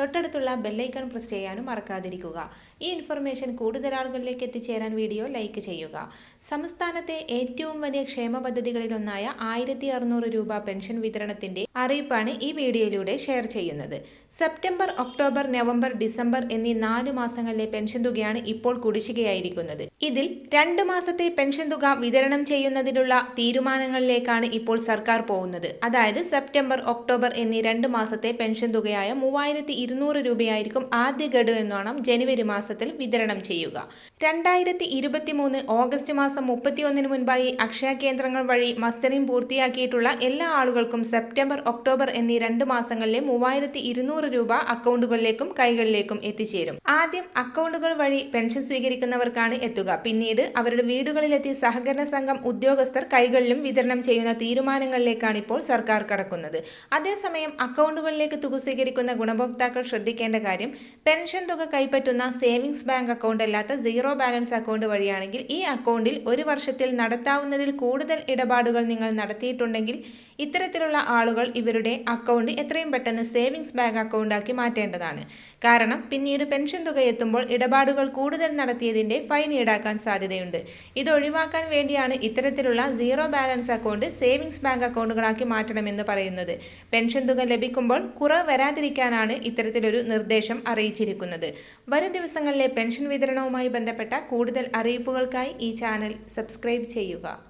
തൊട്ടടുത്തുള്ള bell icon press ചെയ്യാനും മറക്കാതിരിക്കുക. ഈ ഇൻഫർമേഷൻ കൂടുതൽ ആളുകളിലേക്ക് എത്തിച്ചേരാൻ വീഡിയോ ലൈക്ക് ചെയ്യുക. സംസ്ഥാനത്തെ ഏറ്റവും വലിയ ക്ഷേമ പദ്ധതികളിലൊന്നായ ആയിരത്തി അറുന്നൂറ് രൂപ പെൻഷൻ വിതരണത്തിന്റെ അറിയിപ്പാണ് ഈ വീഡിയോയിലൂടെ ഷെയർ ചെയ്യുന്നത്. സെപ്റ്റംബർ ഒക്ടോബർ നവംബർ ഡിസംബർ എന്നീ നാല് മാസങ്ങളിലെ പെൻഷൻ തുകയാണ് ഇപ്പോൾ കുടിശ്ശികയായിരിക്കുന്നത്. ഇതിൽ രണ്ട് മാസത്തെ പെൻഷൻ തുക വിതരണം ചെയ്യുന്നതിനുള്ള തീരുമാനങ്ങളിലേക്കാണ് ഇപ്പോൾ സർക്കാർ പോകുന്നത്. അതായത് സെപ്റ്റംബർ ഒക്ടോബർ എന്നീ രണ്ട് മാസത്തെ പെൻഷൻ തുകയായ മൂവായിരത്തി ഇരുന്നൂറ് രൂപയായിരിക്കും ആദ്യ ഗഡു എന്നോണം ജനുവരി മാസത്തിൽ വിതരണം ചെയ്യുക. രണ്ടായിരത്തി ഇരുപത്തി മൂന്ന് ഓഗസ്റ്റ് മാസം മുപ്പത്തിയൊന്നിന് മുൻപായി അക്ഷയ കേന്ദ്രങ്ങൾ വഴി മസ്റ്ററിംഗ് പൂർത്തിയാക്കിയിട്ടുള്ള എല്ലാ ആളുകൾക്കും സെപ്റ്റംബർ ഒക്ടോബർ എന്നീ രണ്ട് മാസങ്ങളിലെ മൂവായിരത്തി ഇരുന്നൂറ് രൂപ അക്കൗണ്ടുകളിലേക്കും കൈകളിലേക്കും എത്തിച്ചേരും. ആദ്യം അക്കൗണ്ടുകൾ വഴി പെൻഷൻ സ്വീകരിക്കുന്നവർക്കാണ് എത്തുക. പിന്നീട് അവരുടെ വീടുകളിലെത്തി സഹകരണ സംഘം ഉദ്യോഗസ്ഥർ കൈകളിലും വിതരണം ചെയ്യുന്ന തീരുമാനങ്ങളിലേക്കാണ് ഇപ്പോൾ സർക്കാർ കടക്കുന്നത്. അതേസമയം അക്കൗണ്ടുകളിലേക്ക് തുക സ്വീകരിക്കുന്ന ഗുണഭോക്താക്കൾ ശ്രദ്ധിക്കേണ്ട കാര്യം പെൻഷൻ തുക കൈപ്പറ്റുന്ന സേവിങ്സ് ബാങ്ക് അക്കൗണ്ട് അല്ലാത്ത സീറോ ബാലൻസ് അക്കൗണ്ട് വഴിയാണെങ്കിൽ ഈ അക്കൗണ്ടിൽ ഒരു വർഷത്തിൽ നടത്താവുന്നതിൽ കൂടുതൽ ഇടപാടുകൾ നിങ്ങൾ നടത്തിയിട്ടുണ്ടെങ്കിൽ ഇത്തരത്തിലുള്ള ആളുകൾ ഇവരുടെ അക്കൗണ്ട് എത്രയും പെട്ടെന്ന് സേവിങ്സ് ബാങ്ക് അക്കൗണ്ടാക്കി മാറ്റേണ്ടതാണ്. കാരണം പിന്നീട് പെൻഷൻ തുക എത്തുമ്പോൾ ഇടപാടുകൾ കൂടുതൽ നടത്തിയതിന്റെ ഫൈൻ ഈടാക്കാൻ സാധ്യതയുണ്ട്. ഇത് ഒഴിവാക്കാൻ വേണ്ടിയാണ് ഇത്തരത്തിലുള്ള zero balance account savings bank അക്കൗണ്ടുകളാക്കി മാറ്റണമെന്ന് പറയുന്നത്. പെൻഷൻ തുക ലഭിക്കുമ്പോൾ കുറവ് വരാതിരിക്കാനാണ് ഇത്തരത്തിലൊരു നിർദ്ദേശം അറിയിച്ചിരിക്കുന്നത്. വരും ദിവസങ്ങളിലെ പെൻഷൻ വിതരണവുമായി ബന്ധപ്പെട്ട കൂടുതൽ അറിയിപ്പുകൾക്കായി ഈ ചാനൽ സബ്സ്ക്രൈബ് ചെയ്യുക.